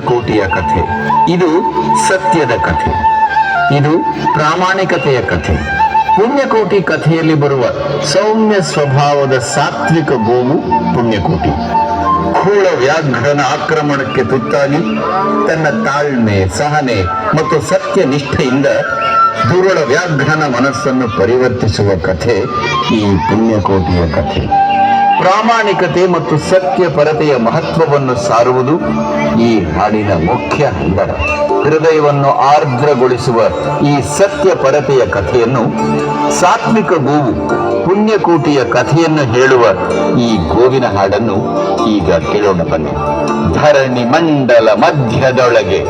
ಪುಣ್ಯಕೋಟಿಯ ಕಥೆ. ಇದು ಸತ್ಯದ ಕಥೆ. ಇದು ಪ್ರಾಮಾಣಿಕತೆಯ ಕಥೆ. ಪುಣ್ಯಕೋಟಿ ಕಥೆಯಲ್ಲಿ ಬರುವ ಸೌಮ್ಯ ಸ್ವಭಾವದ ಸಾತ್ವಿಕ ಗೋವು ಪುಣ್ಯಕೋಟಿ. ಕೂಳ ವ್ಯಾಘ್ರನ ಆಕ್ರಮಣಕ್ಕೆ ತುತ್ತಾಗಿ ತನ್ನ ತಾಳ್ಮೆ, ಸಹನೆ ಮತ್ತು ಸತ್ಯ ನಿಷ್ಠೆಯಿಂದ ದುರುಳ ವ್ಯಾಘ್ರನ ಮನಸ್ಸನ್ನು ಪರಿವರ್ತಿಸುವ ಕಥೆ ಈ ಪುಣ್ಯಕೋಟಿಯ ಕಥೆ. ಪ್ರಾಮಾಣಿಕತೆ ಮತ್ತು ಸತ್ಯ ಪರತೆಯ ಮಹತ್ವವನ್ನು ಸಾರುವುದು ಈ ಹಾಡಿನ ಮುಖ್ಯ ಹಂದರ ಹೃದಯವನ್ನು ಆರ್ದ್ರಗೊಳಿಸುವ ಈ ಸತ್ಯ ಪರತೆಯ ಕಥೆಯನ್ನು, ಸಾತ್ವಿಕ ಗೋವು ಪುಣ್ಯಕೋಟಿಯ ಕಥೆಯನ್ನು ಹೇಳುವ ಈ ಗೋವಿನ ಹಾಡನ್ನು ಈಗ ಕೇಳೋಣ ಬನ್ನಿ. ಧರಣಿ ಮಂಡಲ ಮಧ್ಯದೊಳಗೆ.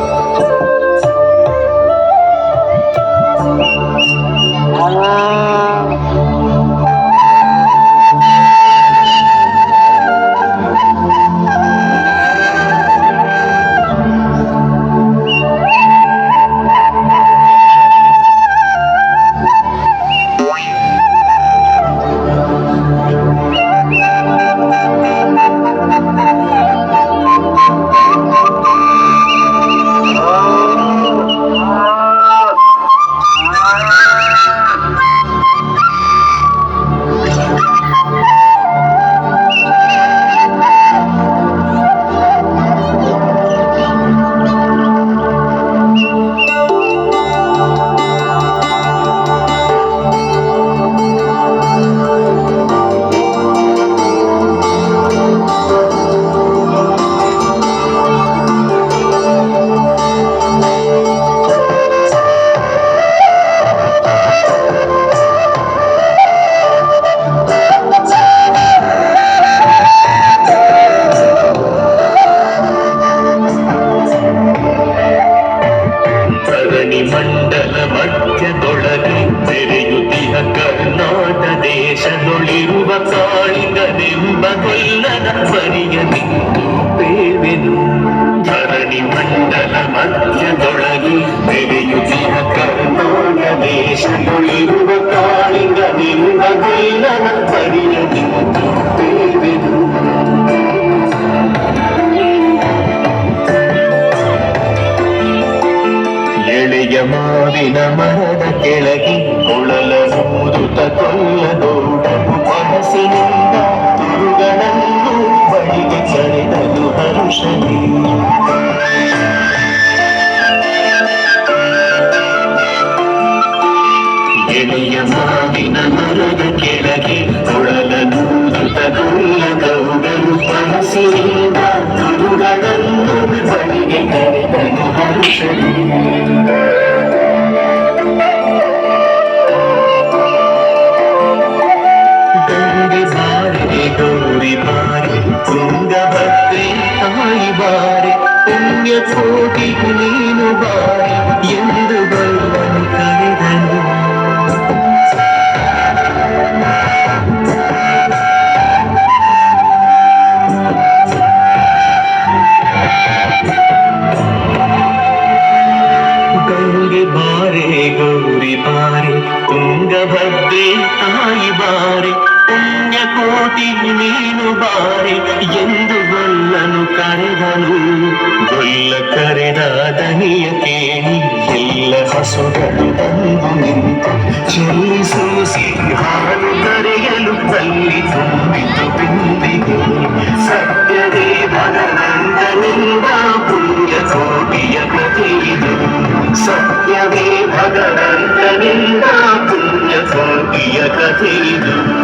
ರಾಜ್ಯದೊಳಗೆ ತೆರೆಯುತ್ತಿಯ ಕರ್ನಾಟ ದೇಶದೊಳಿರುವ ಕಾಳಿಗನೆಂಬ ಕೊಲ್ಲದ ಸರಿಯ ನಿಂತುಪೇವೆನು ಧರಣಿ ಮಂಡಲ ಮಧ್ಯದೊಳಗೆ ತೆರೆಯುತ್ತಿಯ ಕರ್ನಾಟ ದೇಶದೊಳಿರುವ ಕಾಳಿಗನೆಂಬ ಕೊಲ್ಲದ ಸರಿಯ ನಿಂತುಪೇವೆನು ಮಾವಿನ ಮರ ಮಾವಿನ ಮರದ ಕೆಳಗೆ ಕೊಳಲೂದುತ ಕೊಲ್ಲದೋಡನು ಮನಸ್ಸಿನಿಂದ ಗುರುಗಳನ್ನು ಬಳಿಗೆ ಕರೆದನು ಹರುಷನೇ ಎಳೆಯ ಮಾವಿನ ಮರದ ಕೆಳಗೆ ಕೊಳಲೂದುತ ಕೊಲ್ಲದೋಡನು ಮನಸ್ಸಿನಿಂದ ಗುರುಗಳನ್ನು ಬಳಿಗೆ ಕರೆದನು ಹರುಷನೇ ಬಾರೆ ಪುಣ್ಯ ಕೋಟಿ ನೀನು ಬಾರೆ ಎಂದು ಗೊಲ್ಲನು ಕರೆದನು ಗೊಲ್ಲ ಕರೆದ ದನಿಯ ಕೇಳಿ ಎಲ್ಲ ಹಸುಗಳು ಬಂದು ನಿಂತು ಚೆಲ್ಲಿಸೂಸಿ ಹಾಲು ಕರೆಯಲು Latina.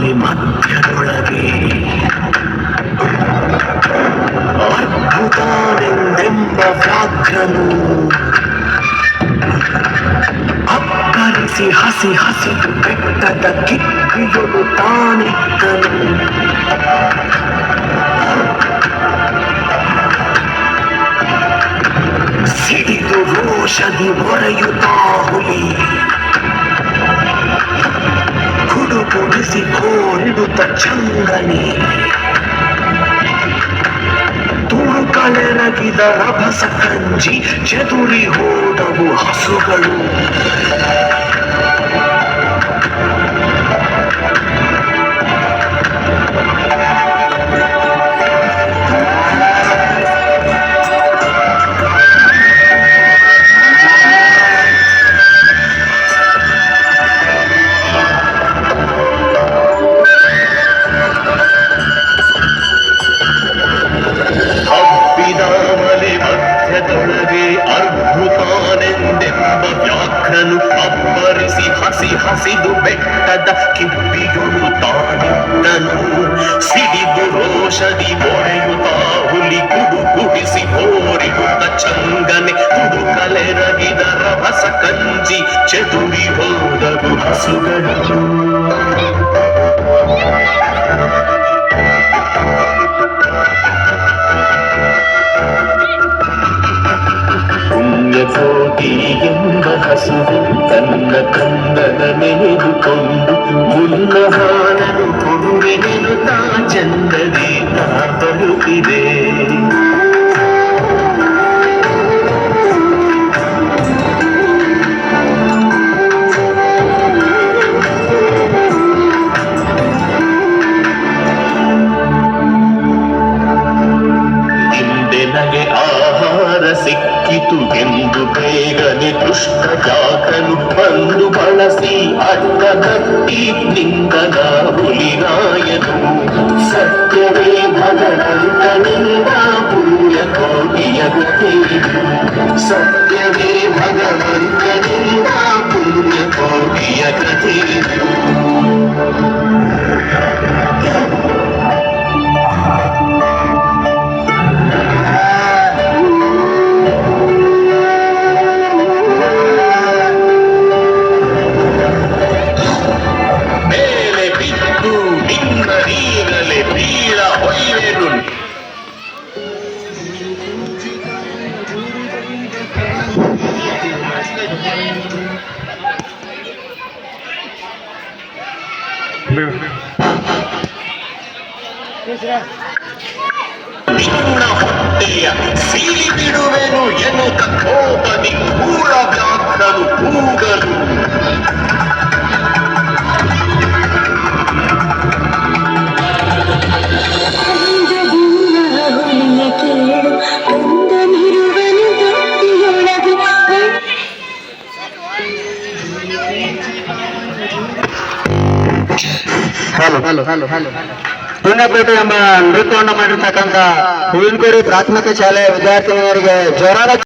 काली मध्य अद्भुतानिंदिंबाग्रनु अपकरिसी हसी हसी पिक्तत किक्रियोनुतानिक्रनु सिडितु रोषदि वरयुताहुली। ಕುಡುಕುಡಿಸಿ ಕೋರಿಡುತ್ತ ಚಂಗನಿ ತುಳುಕಳೆರಗಿದ ರಭಸ ಕಂಜಿ ಚದುರಿ ಹೋದವು ಹಸುಗಳು ರೋಷದಿ ಮೊರೆಯುತ್ತಾ ಹುಲಿ ಕುಡು ಕುಡಿಸಿ ಹೋರಿಡುತ್ತ ಚಂಗನೆ ತುಡುಕಲೆರಗಿದ ರಭಸ ಕಂಜಿ ಚದುರಿ ಹೋದವು ಹಸುಗಳು ಪುಣ್ಯಕೋಟಿ ಎಂಬ ಹಸುವು see. ಆಹಾರ ಸಿಕ್ಕಿತು ಎಂದು ಬೇಗನೆ ದುಷ್ಟ ಜಾಕನು ಬಂದು ಬಳಸಿ ಅಡ್ಡ ಕಟ್ಟಿ ನಿಂದನ ಹುಲಿರಾಯನು ಸತ್ಯವೇ ಭಗವಂತನಿಂದ ಪುಣ್ಯ ಕೋಟಿಯ ಗತಿಯಿದು ಸತ್ಯವೇ ಹೊಟ್ಟೆಯ ಸೀಳಿ ಬಿಡುವೆನು ಎನ್ನುತ್ತ ಕೋಪದಿ ತುಂಗಪೇಟೆ ಎಂಬ ನೃತ್ಯವನ್ನು ಮಾಡಿರ್ತಕ್ಕಂಥ ಹೂವಿನಕೂರಿ ಪ್ರಾಥಮಿಕ ಶಾಲೆಯ ವಿದ್ಯಾರ್ಥಿನಿಯರಿಗೆ ಜ್ವರದ